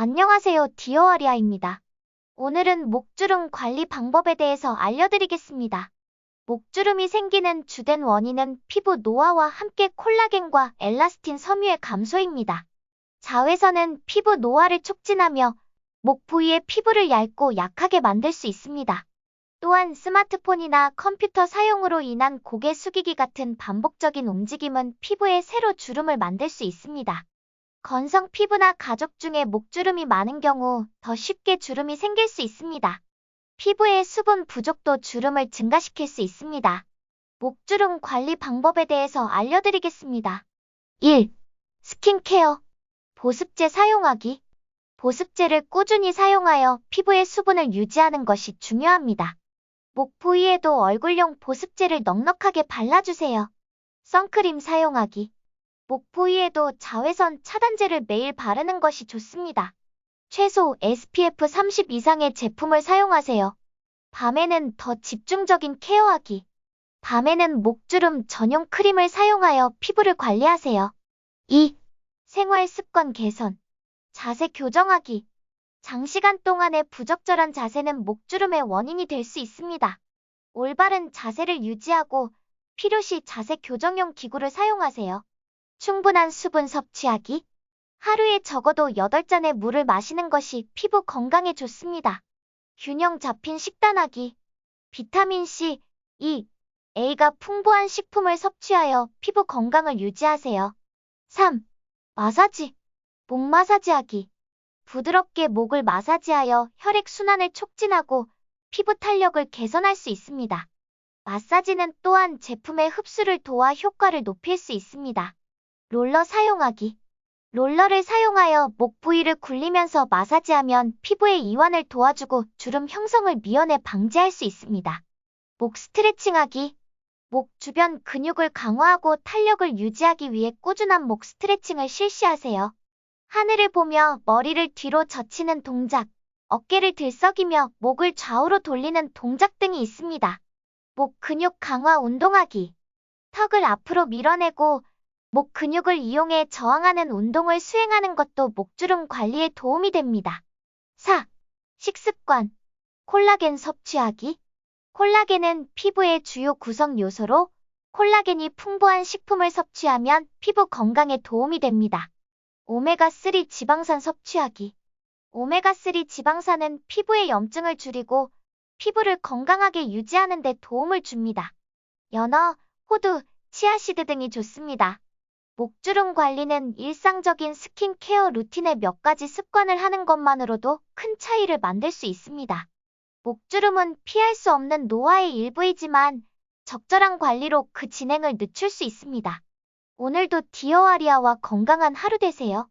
안녕하세요. 디어아리아입니다. 오늘은 목주름 관리 방법에 대해서 알려드리겠습니다. 목주름이 생기는 주된 원인은 피부 노화와 함께 콜라겐과 엘라스틴 섬유의 감소입니다. 자외선은 피부 노화를 촉진하며 목 부위의 피부를 얇고 약하게 만들 수 있습니다. 또한 스마트폰이나 컴퓨터 사용으로 인한 고개 숙이기 같은 반복적인 움직임은 피부에 새로 주름을 만들 수 있습니다. 건성 피부나 가족 중에 목주름이 많은 경우 더 쉽게 주름이 생길 수 있습니다. 피부의 수분 부족도 주름을 증가시킬 수 있습니다. 목주름 관리 방법에 대해서 알려드리겠습니다. 1. 스킨케어. 보습제 사용하기. 보습제를 꾸준히 사용하여 피부의 수분을 유지하는 것이 중요합니다. 목 부위에도 얼굴용 보습제를 넉넉하게 발라주세요. 선크림 사용하기. 목 부위에도 자외선 차단제를 매일 바르는 것이 좋습니다. 최소 SPF 30 이상의 제품을 사용하세요. 밤에는 더 집중적인 케어하기. 밤에는 목주름 전용 크림을 사용하여 피부를 관리하세요. 2. 생활 습관 개선. 자세 교정하기. 장시간 동안의 부적절한 자세는 목주름의 원인이 될 수 있습니다. 올바른 자세를 유지하고 필요시 자세 교정용 기구를 사용하세요. 충분한 수분 섭취하기. 하루에 적어도 8잔의 물을 마시는 것이 피부 건강에 좋습니다. 균형 잡힌 식단하기. 비타민C, E, A가 풍부한 식품을 섭취하여 피부 건강을 유지하세요. 3. 마사지. 목 마사지하기. 부드럽게 목을 마사지하여 혈액순환을 촉진하고 피부 탄력을 개선할 수 있습니다. 마사지는 또한 제품의 흡수를 도와 효과를 높일 수 있습니다. 롤러 사용하기. 롤러를 사용하여 목 부위를 굴리면서 마사지하면 피부의 이완을 도와주고 주름 형성을 미연에 방지할 수 있습니다. 목 스트레칭하기. 목 주변 근육을 강화하고 탄력을 유지하기 위해 꾸준한 목 스트레칭을 실시하세요. 하늘을 보며 머리를 뒤로 젖히는 동작, 어깨를 들썩이며 목을 좌우로 돌리는 동작 등이 있습니다. 목 근육 강화 운동하기. 턱을 앞으로 밀어내고 목 근육을 이용해 저항하는 운동을 수행하는 것도 목주름 관리에 도움이 됩니다. 4. 식습관. 콜라겐 섭취하기. 콜라겐은 피부의 주요 구성 요소로 콜라겐이 풍부한 식품을 섭취하면 피부 건강에 도움이 됩니다. 오메가3 지방산 섭취하기. 오메가3 지방산은 피부의 염증을 줄이고 피부를 건강하게 유지하는 데 도움을 줍니다. 연어, 호두, 치아시드 등이 좋습니다. 목주름 관리는 일상적인 스킨케어 루틴의 몇 가지 습관을 하는 것만으로도 큰 차이를 만들 수 있습니다. 목주름은 피할 수 없는 노화의 일부이지만 적절한 관리로 그 진행을 늦출 수 있습니다. 오늘도 디어아리아와 건강한 하루 되세요.